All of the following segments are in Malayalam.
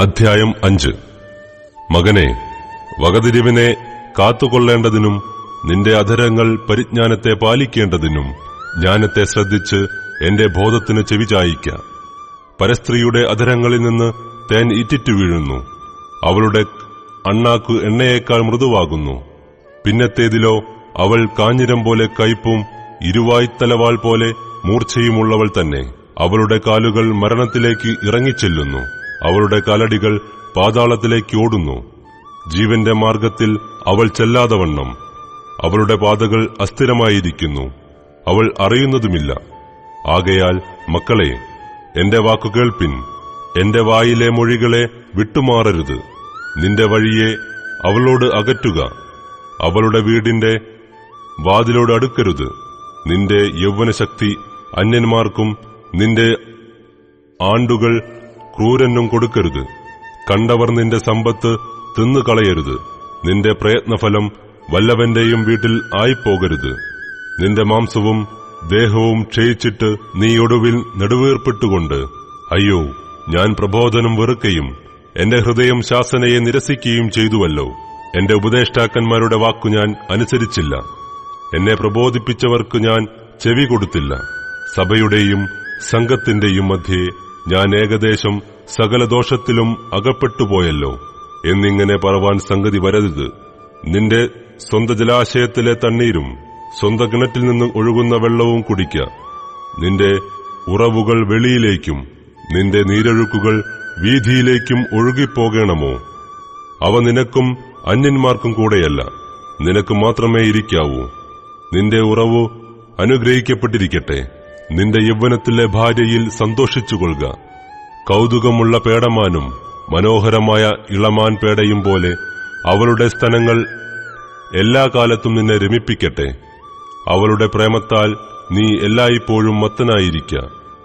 അധ്യായം അഞ്ച്. മകനെ വകതിരിവിനെ കാത്തുകൊള്ളേണ്ടതിനും നിന്റെ അധരങ്ങൾ പരിജ്ഞാനത്തെ പാലിക്കേണ്ടതിനും ജ്ഞാനത്തെ ശ്രദ്ധിച്ച് എന്റെ ബോധത്തിന് ചെവിചായിക്ക പരസ്ത്രീയുടെ അധരങ്ങളിൽ നിന്ന് തേൻ ഇറ്റിറ്റു വീഴുന്നു. അവളുടെ അണ്ണാക്കു എണ്ണയേക്കാൾ മൃദുവാകുന്നു. പിന്നത്തേതിലോ അവൾ കാഞ്ഞിരം പോലെ കയ്പും ഇരുവായ്ത്തലവാൾ പോലെ മൂർച്ചയുമുള്ളവൾ തന്നെ. അവളുടെ കാലുകൾ മരണത്തിലേക്ക് ഇറങ്ങിച്ചെല്ലുന്നു. അവളുടെ കലടികൾ പാതാളത്തിലേക്ക് ഓടുന്നു. ജീവന്റെ മാർഗത്തിൽ അവൾ ചെല്ലാതവണ്ണം അവളുടെ പാതകൾ അസ്ഥിരമായിരിക്കുന്നു. അവൾ അറിയുന്നതുമില്ല. ആകയാൽ മക്കളെ എന്റെ വാക്കു കേൾപ്പിൻ. എന്റെ വായിലെ മൊഴികളെ വിട്ടുമാറരുത്. നിന്റെ വഴിയെ അവളോട് അകറ്റുക. അവളുടെ വീടിന്റെ വാതിലോട് അടുക്കരുത്. നിന്റെ യൗവനശക്തി അന്യന്മാർക്കും നിന്റെ ആണ്ടുകൾ ക്രൂരനും കൊടുക്കരുത്. കണ്ടവർ നിന്റെ സമ്പത്ത് തിന്നുകളയരുത്. നിന്റെ പ്രയത്നഫലം വല്ലവന്റെയും വീട്ടിൽ ആയിപ്പോകരുത്. നിന്റെ മാംസവും ദേഹവും ക്ഷയിച്ചിട്ട് നീ ഒടുവിൽ നെടുവീർപ്പിട്ടുകൊണ്ട് അയ്യോ ഞാൻ പ്രബോധനം വെറുക്കയും എന്റെ ഹൃദയം ശാസനയെ നിരസിക്കുകയും ചെയ്തുവല്ലോ. എന്റെ ഉപദേഷ്ടാക്കന്മാരുടെ വാക്കു ഞാൻ അനുസരിച്ചില്ല. എന്നെ പ്രബോധിപ്പിച്ചവർക്ക് ഞാൻ ചെവി കൊടുത്തില്ല. സഭയുടെയും സംഘത്തിന്റെയും മധ്യേ ഞാൻ ഏകദേശം സകല ദോഷത്തിലും അകപ്പെട്ടുപോയല്ലോ. എന്നിങ്ങനെ പറവാൻ സംഗതി വരരുത്. നിന്റെ സ്വന്ത ജലാശയത്തിലെ തണ്ണീരും സ്വന്ത കിണറ്റിൽ നിന്ന് ഒഴുകുന്ന വെള്ളവും കുടിക്ക. നിന്റെ ഉറവുകൾ വെളിയിലേക്കും നിന്റെ നീരൊഴുക്കുകൾ വീതിയിലേക്കും ഒഴുകിപ്പോകണമോ? അവ നിനക്കും അന്യന്മാർക്കും കൂടെയല്ല നിനക്ക് മാത്രമേ ഇരിക്കാവൂ. നിന്റെ ഉറവു അനുഗ്രഹിക്കപ്പെട്ടിരിക്കട്ടെ. നിന്റെ യൗവനത്തിലെ ഭാര്യയിൽ സന്തോഷിച്ചുകൊള്ളുക. കൗതുകമുള്ള പേടമാനും മനോഹരമായ ഇളമാൻ പേടയും പോലെ അവളുടെ സ്ഥലങ്ങൾ എല്ലാ കാലത്തും നിന്നെ രമിപ്പിക്കട്ടെ. അവളുടെ പ്രേമത്താൽ നീ എല്ലായ്പ്പോഴും മത്തനായിരിക്ക.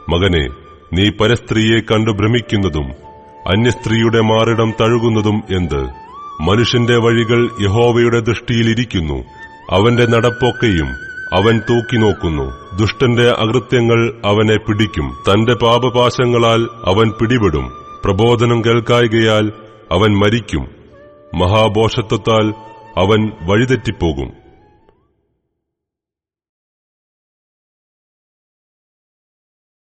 മകനെ നീ പരസ്ത്രീയെ കണ്ടു ഭ്രമിക്കുന്നതും അന്യസ്ത്രീയുടെ മാറിടം തഴുകുന്നതും എന്ത്? മനുഷ്യന്റെ വഴികൾ യഹോവയുടെ ദൃഷ്ടിയിലിരിക്കുന്നു അവന്റെ നടപ്പൊക്കെയും അവൻ തൂക്കി നോക്കുന്നു. ദുഷ്ടന്റെ അകൃത്യങ്ങൾ അവനെ പിടിക്കും. തന്റെ പാപപാശങ്ങളാൽ അവൻ പിടിപെടും. പ്രബോധനം കേൾക്കായികയാൽ അവൻ മരിക്കും. മഹാബോഷത്വത്താൽ അവൻ വഴിതെറ്റിപ്പോകും.